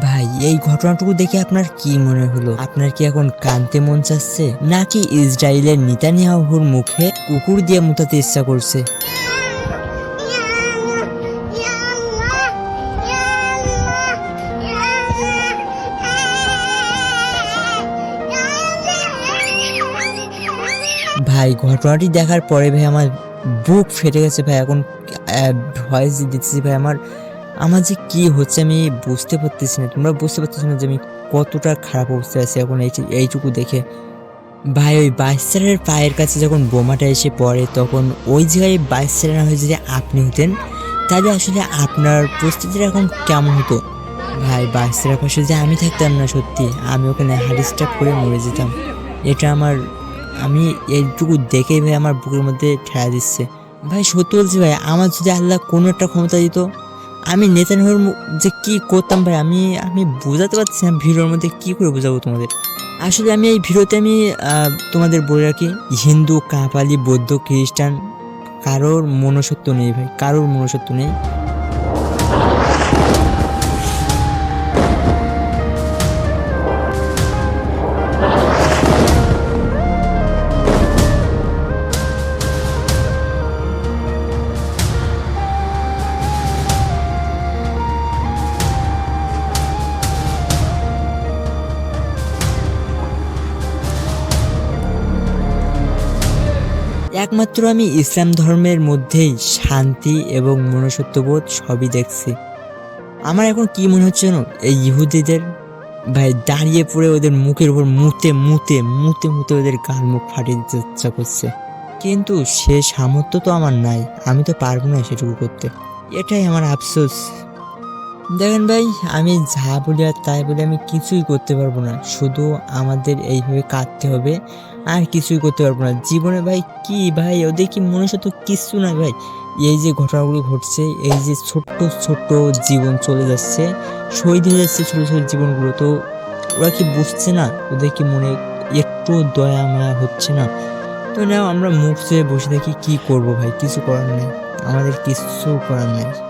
ভাই, এই ঘটনাটুকু দেখে আপনার কি মনে হলো? আপনার কি এখন কানতে মন চাচ্ছে? নাকি ইসরায়েলের নিতানিয়াহুর মুখে কুকুর দিয়ে মুতাতে ইচ্ছা করছে? ভাই, ঘটনাটি দেখার পরে ভাই, আমার বুক ফেটে গেছে ভাই, এখন ভয়েস দিতেছি ভাই আমার। আমার যে কী হচ্ছে আমি বুঝতে পারতেছি না, তোমরা বুঝতে পারতেছো না যে আমি কতটা খারাপ অবস্থায় আছি এখন এই এইটুকু দেখে। ভাই ওই বাইসারের পায়ের কাছে যখন বোমাটা এসে পড়ে, তখন ওই জায়গায় বাইসারের হয়ে যদি আপনি হতেন, তাহলে আসলে আপনার পরিস্থিতিটা এখন কেমন হতো? ভাই বাইসারের পাশে যে আমি থাকতাম না সত্যি, আমি ওখানে হারিসটা করে মরে যেতাম। এটা আমার আমি এইটুকু ভাই আমার বুকের মধ্যে ঠেলা দিচ্ছে। ভাই, সত্যি বলছি ভাই, আমার যদি আল্লাহ কোনো একটা ক্ষমতা দিত, আমি নেতানহুর যে কি করতাম ভাই, আমি আমি বোঝাতে পারছি না ভিডিওর মধ্যে কী করে বোঝাবো তোমাদের। আসলে আমি এই ভিডিওতে আমি তোমাদের বলে রাখি, হিন্দু, কাপালি, বৌদ্ধ, খ্রিস্টান, কারোর মনুষ্যত্ব নেই ভাই, কারোর মনুষ্যত্ব নেই। একমাত্র আমি ইসলাম ধর্মের মধ্যেই শান্তি এবং মনুষ্যত্ববোধ সবই দেখছি। আমার এখন কি মনে হচ্ছে জানো? এই ইহুদিদের ভাই দাঁড়িয়ে পড়ে ওদের মুখের উপর মুতে মুতে মুতে মুতে ওদের গাল মুখ ফাটিয়ে দিতে ইচ্ছা করছে। কিন্তু সে সামর্থ্য তো আমার নাই, আমি তো পারব না সেটুকু করতে। এটাই আমার আফসোস। দেখেন ভাই, আমি যা বলি আর তাই বলে আমি কিছুই করতে পারব না। শুধু আমাদের এইভাবে কাটতে হবে, আর কিছুই করতে পারব না। জীবনে ভাই কি ভাই, ওদের কি মনুষ্যত্ব কিচ্ছু না ভাই। এই যে ঘটনাগুলো ঘটছে, এই যে ছোট্ট ছোট্ট জীবন চলে যাচ্ছে, শহীদ হয়ে যাচ্ছে ছোটো ছোটো জীবনগুলো, তো ওরা কি বুঝছে না? ওদের কি মনে একটু দয়া মায়া হচ্ছে না? তো না আমরা মুখ চেয়ে বসে থাকি কি করব ভাই, কিছু করার নেই। আমাদের কিছু করার নেই।